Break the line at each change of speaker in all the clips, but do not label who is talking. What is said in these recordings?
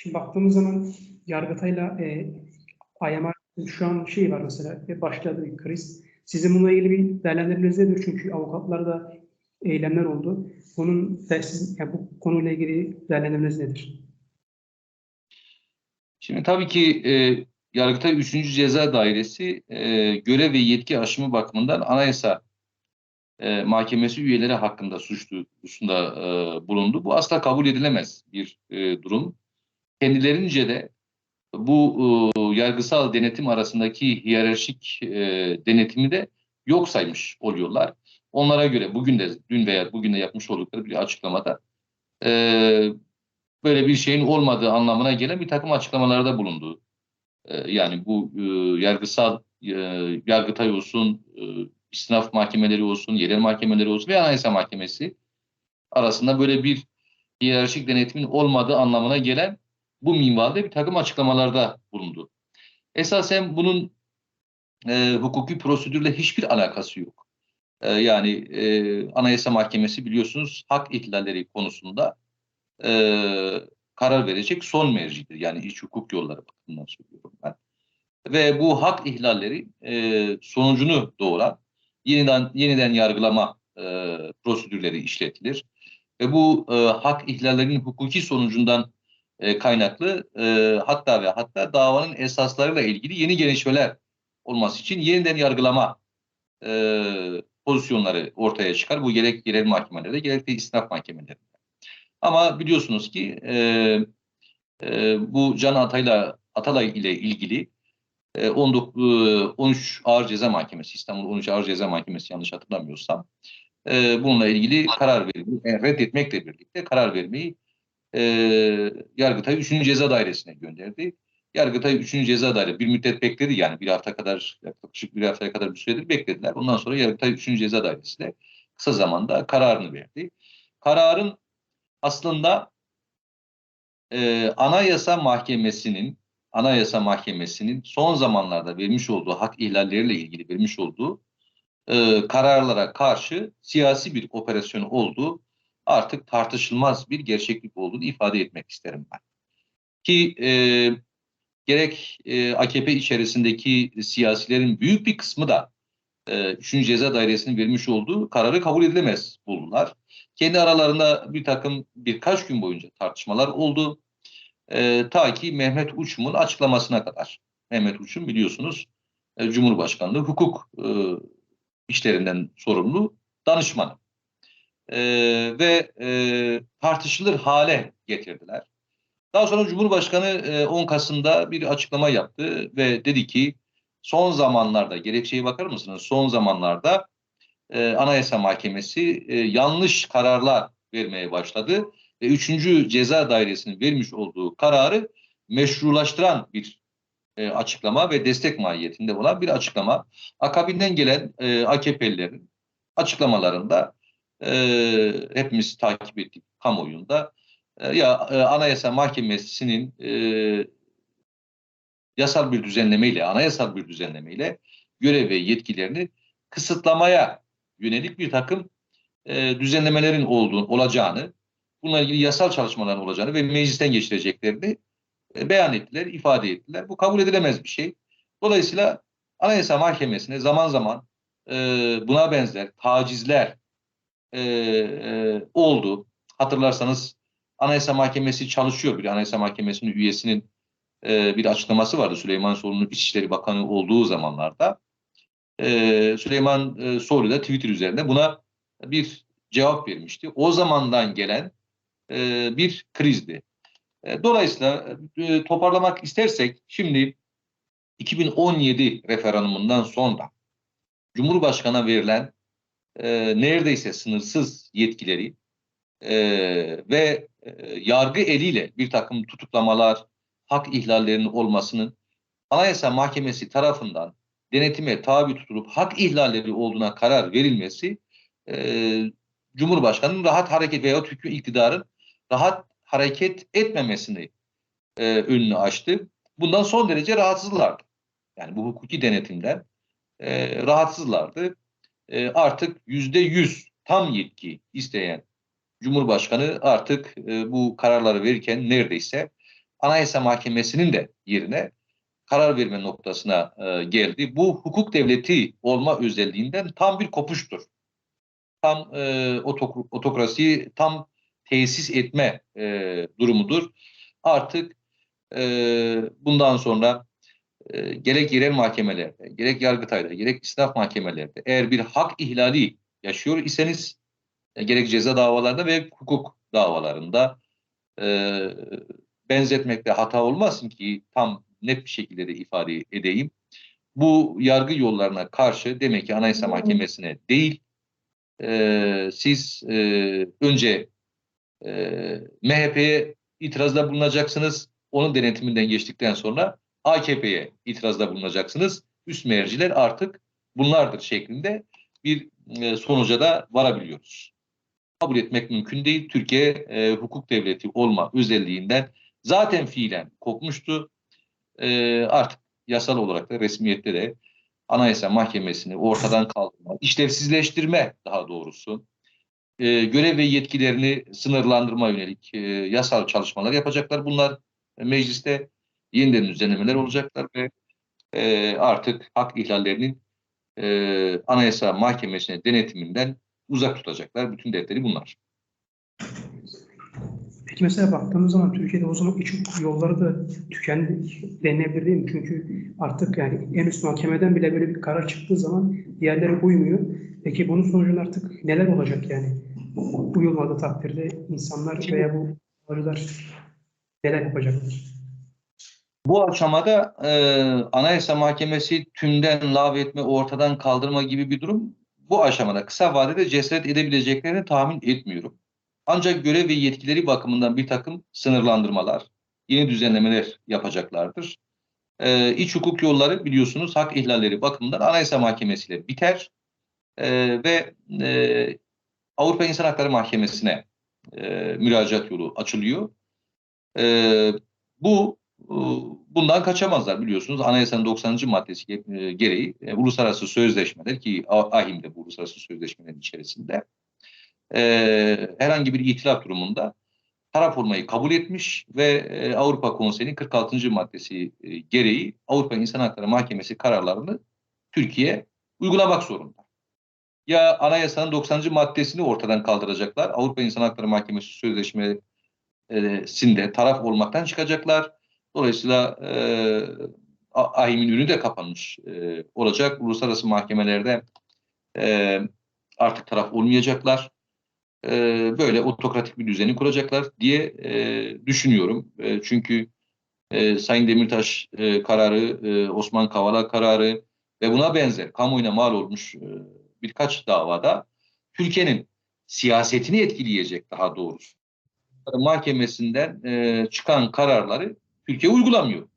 Şimdi baktığımız zaman Yargıtay'la e, IMR şu an şey var mesela e, başladı bir kriz. Sizin bununla ilgili bir değerlendirmeniz nedir? Çünkü avukatlarda eylemler oldu. Bunun ve siz, yani bu konuyla ilgili değerlendirmeniz nedir?
Şimdi tabii ki e, Yargıtay 3. Ceza Dairesi e, görev ve yetki aşımı bakımından Anayasa e, Mahkemesi üyeleri hakkında suç duyurusunda e, bulundu. Bu asla kabul edilemez bir e, durum. Kendilerince de bu e, yargısal denetim arasındaki hiyerarşik e, denetimi de yok saymış oluyorlar. Onlara göre bugün de dün veya bugün de yapmış oldukları bir açıklamada e, böyle bir şeyin olmadığı anlamına gelen bir takım açıklamalarda bulundu. E, yani bu e, yargısal e, yargıtay olsun, e, istinaf mahkemeleri olsun, yerel mahkemeleri olsun ve anayasa mahkemesi arasında böyle bir hiyerarşik denetimin olmadığı anlamına gelen bu minvalde bir takım açıklamalarda bulundu. Esasen bunun e, hukuki prosedürle hiçbir alakası yok. E, yani e, Anayasa Mahkemesi biliyorsunuz hak ihlalleri konusunda e, karar verecek son mercidir. Yani iç hukuk yolları bakımından söylüyorum ben. Ve bu hak ihlalleri e, sonucunu doğuran yeniden yeniden yargılama e, prosedürleri işletilir. Ve bu e, hak ihlallerinin hukuki sonucundan e, kaynaklı e, hatta ve hatta davanın esaslarıyla ilgili yeni gelişmeler olması için yeniden yargılama e, pozisyonları ortaya çıkar. Bu gerek yerel mahkemelerde gerek de istinaf mahkemelerinde. Ama biliyorsunuz ki e, e, bu Can Atay'la Atalay ile ilgili e, 19, e, 13 Ağır Ceza Mahkemesi, İstanbul 13 Ağır Ceza Mahkemesi yanlış hatırlamıyorsam e, bununla ilgili karar vermeyi, e, reddetmekle birlikte karar vermeyi e, Yargıtay 3. Ceza Dairesi'ne gönderdi. Yargıtay 3. Ceza Dairesi bir müddet bekledi yani bir hafta kadar yaklaşık bir haftaya kadar bir süredir beklediler. Ondan sonra Yargıtay 3. Ceza Dairesi de kısa zamanda kararını verdi. Kararın aslında e, Anayasa Mahkemesi'nin Anayasa Mahkemesi'nin son zamanlarda vermiş olduğu hak ihlalleriyle ilgili vermiş olduğu e, kararlara karşı siyasi bir operasyon olduğu artık tartışılmaz bir gerçeklik olduğunu ifade etmek isterim ben. Ki e, gerek e, AKP içerisindeki siyasilerin büyük bir kısmı da e, 3. Ceza Dairesi'nin vermiş olduğu kararı kabul edilemez buldular. Kendi aralarında bir takım birkaç gün boyunca tartışmalar oldu. E, ta ki Mehmet Uçum'un açıklamasına kadar. Mehmet Uçum biliyorsunuz e, Cumhurbaşkanlığı hukuk e, işlerinden sorumlu danışman. E, ve e, tartışılır hale getirdiler. Daha sonra Cumhurbaşkanı e, 10 Kasım'da bir açıklama yaptı ve dedi ki son zamanlarda gerekçeye bakar mısınız? Son zamanlarda e, Anayasa Mahkemesi e, yanlış kararlar vermeye başladı ve 3. Ceza Dairesi'nin vermiş olduğu kararı meşrulaştıran bir e, açıklama ve destek mahiyetinde olan bir açıklama. Akabinden gelen e, AKP'lilerin açıklamalarında e, hepimiz takip ettik kamuoyunda. E, ya e, Anayasa Mahkemesi'nin e, yasal bir düzenlemeyle, anayasal bir düzenlemeyle görev ve yetkilerini kısıtlamaya yönelik bir takım e, düzenlemelerin olduğunu, olacağını, bununla ilgili yasal çalışmaların olacağını ve meclisten geçireceklerini e, beyan ettiler, ifade ettiler. Bu kabul edilemez bir şey. Dolayısıyla Anayasa Mahkemesi'ne zaman zaman e, buna benzer tacizler e, e, oldu. Hatırlarsanız Anayasa Mahkemesi çalışıyor. Bir Anayasa Mahkemesi'nin üyesinin e, bir açıklaması vardı Süleyman Soylu'nun İçişleri Bakanı olduğu zamanlarda. E, Süleyman e, Soylu da Twitter üzerinde buna bir cevap vermişti. O zamandan gelen e, bir krizdi. E, dolayısıyla e, toparlamak istersek şimdi 2017 referandumundan sonra Cumhurbaşkanı'na verilen e, neredeyse sınırsız yetkileri e, ve e, yargı eliyle bir takım tutuklamalar, hak ihlallerinin olmasının Anayasa Mahkemesi tarafından denetime tabi tutulup hak ihlalleri olduğuna karar verilmesi e, Cumhurbaşkanı'nın rahat hareket veya hüküm iktidarın rahat hareket etmemesini e, önünü açtı. Bundan son derece rahatsızlardı. Yani bu hukuki denetimden e, rahatsızlardı. E, artık yüzde yüz tam yetki isteyen Cumhurbaşkanı artık e, bu kararları verirken neredeyse Anayasa Mahkemesi'nin de yerine karar verme noktasına e, geldi. Bu hukuk devleti olma özelliğinden tam bir kopuştur. Tam e, otok- otokrasiyi tam tesis etme e, durumudur. Artık e, bundan sonra e, gerek yerel mahkemelerde, gerek Yargıtay'da, gerek istinaf mahkemelerde eğer bir hak ihlali yaşıyor iseniz e, gerek ceza davalarında ve hukuk davalarında e, benzetmekte hata olmasın ki tam net bir şekilde de ifade edeyim. Bu yargı yollarına karşı demek ki Anayasa Mahkemesi'ne değil, e, siz e, önce e, MHP'ye itirazda bulunacaksınız. Onun denetiminden geçtikten sonra AKP'ye itirazda bulunacaksınız. Üst merciler artık bunlardır şeklinde bir e, sonuca da varabiliyoruz. Kabul etmek mümkün değil. Türkiye e, hukuk devleti olma özelliğinden zaten fiilen kopmuştu. E, artık yasal olarak da resmiyette de Anayasa Mahkemesi'ni ortadan kaldırma, işlevsizleştirme daha doğrusu, e, görev ve yetkilerini sınırlandırma yönelik e, yasal çalışmalar yapacaklar. Bunlar e, mecliste yeniden düzenlemeler olacaklar ve e, artık hak ihlallerinin e, Anayasa Mahkemesi'ne denetiminden uzak tutacaklar. Bütün dertleri bunlar.
Peki mesela baktığımız zaman Türkiye'de o zaman iç hukuk yolları da tükendi denilebilir değil mi? Çünkü artık yani en üst mahkemeden bile böyle bir karar çıktığı zaman diğerleri uymuyor. Peki bunun sonucunda artık neler olacak yani? Uyulmadığı takdirde insanlar veya bu savcılar neler yapacaklar?
Bu aşamada e, Anayasa Mahkemesi tümden lağvetme, ortadan kaldırma gibi bir durum bu aşamada kısa vadede cesaret edebileceklerini tahmin etmiyorum. Ancak görev ve yetkileri bakımından bir takım sınırlandırmalar, yeni düzenlemeler yapacaklardır. E, iç hukuk yolları biliyorsunuz hak ihlalleri bakımından Anayasa Mahkemesi ile biter E, ve e, Avrupa İnsan Hakları Mahkemesi'ne e, müracaat yolu açılıyor. E, bu bundan kaçamazlar biliyorsunuz. Anayasanın 90. maddesi e, gereği e, uluslararası sözleşmeler ki AHİM de bu uluslararası sözleşmelerin içerisinde e, herhangi bir itilaf durumunda taraf olmayı kabul etmiş ve e, Avrupa Konseyi'nin 46. maddesi e, gereği Avrupa İnsan Hakları Mahkemesi kararlarını Türkiye uygulamak zorunda. Ya anayasanın 90. maddesini ortadan kaldıracaklar. Avrupa İnsan Hakları Mahkemesi Sözleşmesi'nde taraf olmaktan çıkacaklar. Dolayısıyla e, A- AHİM'in önü de kapanmış e, olacak. Uluslararası mahkemelerde e, artık taraf olmayacaklar. E, böyle otokratik bir düzeni kuracaklar diye e, düşünüyorum. E, çünkü e, Sayın Demirtaş e, kararı, e, Osman Kavala kararı ve buna benzer kamuoyuna mal olmuş e, birkaç davada Türkiye'nin siyasetini etkileyecek daha doğrusu. Mahkemesinden e, çıkan kararları Türkiye uygulamıyor.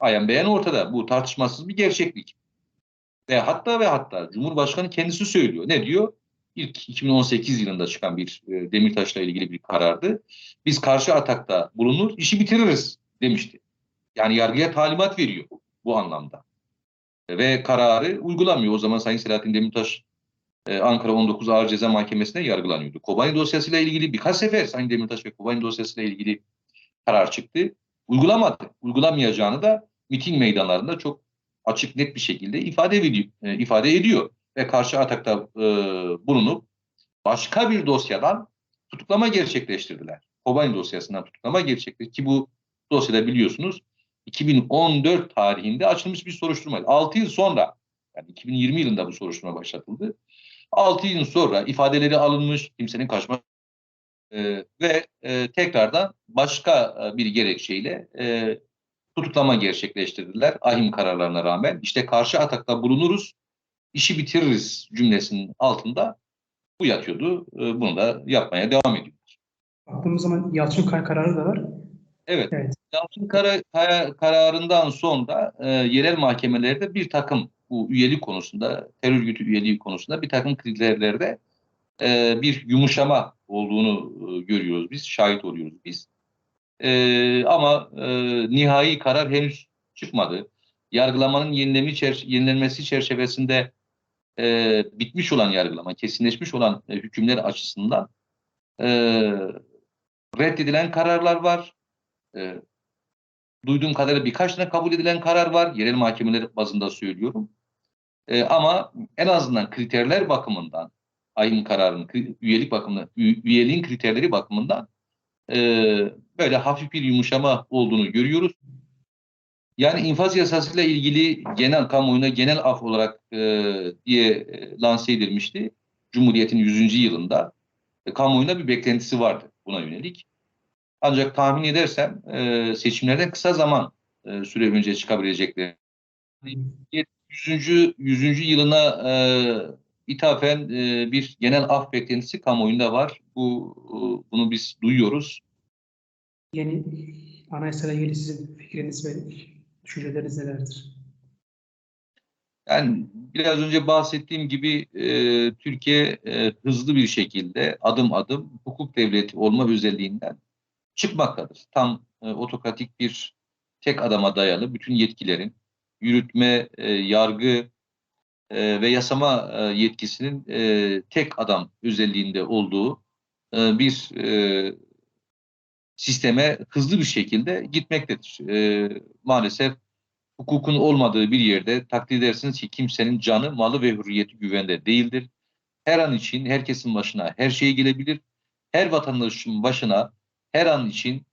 Ayan beyan ortada. Bu tartışmasız bir gerçeklik. Ve hatta ve hatta Cumhurbaşkanı kendisi söylüyor. Ne diyor? İlk 2018 yılında çıkan bir e, Demirtaş'la ilgili bir karardı. Biz karşı atakta bulunur, işi bitiririz demişti. Yani yargıya talimat veriyor bu anlamda. Ve kararı uygulamıyor. O zaman Sayın Selahattin Demirtaş e, Ankara 19 Ağır Ceza Mahkemesi'ne yargılanıyordu. Kobani dosyasıyla ilgili birkaç sefer Sayın Demirtaş ve Kobani dosyasıyla ilgili karar çıktı. Uygulamadı. Uygulamayacağını da miting meydanlarında çok açık net bir şekilde ifade ediyor. e, ifade ediyor. Ve karşı atakta e, bulunup başka bir dosyadan tutuklama gerçekleştirdiler. Kobani dosyasından tutuklama gerçekleştirdi ki bu dosyada biliyorsunuz 2014 tarihinde açılmış bir soruşturma. 6 yıl sonra yani 2020 yılında bu soruşturma başlatıldı. 6 yıl sonra ifadeleri alınmış, kimsenin kaçma e, ve e, tekrardan başka e, bir gerekçeyle e, tutuklama gerçekleştirdiler ahim kararlarına rağmen. İşte karşı atakta bulunuruz, işi bitiririz cümlesinin altında bu yatıyordu. E, bunu da yapmaya devam ediyor.
Baktığımız zaman Yalçın Kaya kararı da var.
Evet.
Evet.
Yalçın Kara, Kaya kararından sonra e, yerel mahkemelerde bir takım bu üyelik konusunda, terör örgütü üyeliği konusunda bir takım kriterlerde e, bir yumuşama olduğunu e, görüyoruz biz, şahit oluyoruz biz. E, ama nihai karar henüz çıkmadı. Yargılamanın yenilemi çer- yenilenmesi çerçevesinde bitmiş olan yargılama, kesinleşmiş olan hükümler açısından reddedilen kararlar var. E, duyduğum kadarıyla birkaç tane kabul edilen karar var. Yerel mahkemeler bazında söylüyorum. E, ama en azından kriterler bakımından, ayın kararının üyelik bakımından, üyeliğin kriterleri bakımından e, böyle hafif bir yumuşama olduğunu görüyoruz. Yani infaz yasasıyla ilgili genel kamuoyuna genel af olarak e, diye e, lanse edilmişti. Cumhuriyet'in 100. yılında e, kamuoyunda bir beklentisi vardı buna yönelik. Ancak tahmin edersem e, seçimlerden kısa zaman e, süre önce çıkabilecekleri. 100. 100. yılına e, ithafen e, bir genel af beklentisi kamuoyunda var. Bu e, bunu biz duyuyoruz.
Yeni anayasayla ilgili sizin fikriniz ve düşünceleriniz nelerdir?
Yani biraz önce bahsettiğim gibi e, Türkiye e, hızlı bir şekilde adım adım hukuk devleti olma özelliğinden çıkmaktadır. Tam e, otokratik bir tek adama dayalı bütün yetkilerin yürütme, e, yargı e, ve yasama e, yetkisinin e, tek adam özelliğinde olduğu bir sisteme hızlı bir şekilde gitmektedir. Maalesef hukukun olmadığı bir yerde takdir edersiniz ki kimsenin canı, malı ve hürriyeti güvende değildir. Her an için herkesin başına her şey gelebilir. Her vatandaşın başına her an için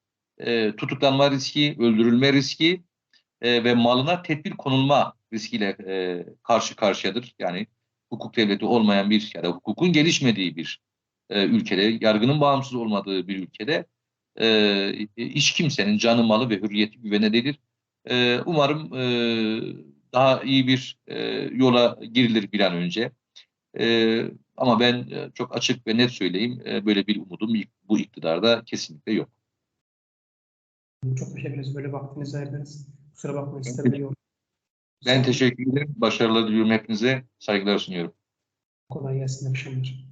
tutuklanma riski, öldürülme riski ve malına tedbir konulma riskiyle e, karşı karşıyadır. Yani hukuk devleti olmayan bir ya da hukukun gelişmediği bir e, ülkede, yargının bağımsız olmadığı bir ülkede e, hiç kimsenin canı, malı ve hürriyeti güvenededir. E, umarım e, daha iyi bir e, yola girilir bir an önce. E, ama ben e, çok açık ve net söyleyeyim, e, böyle bir umudum bu iktidarda kesinlikle yok.
Çok teşekkür ederiz. Böyle vaktinizi ayırdınız. Kusura bakmayın. Böyle
Ben teşekkür ederim. Başarılar diliyorum hepinize. Saygılar sunuyorum.
Kolay gelsin. Akşamlar.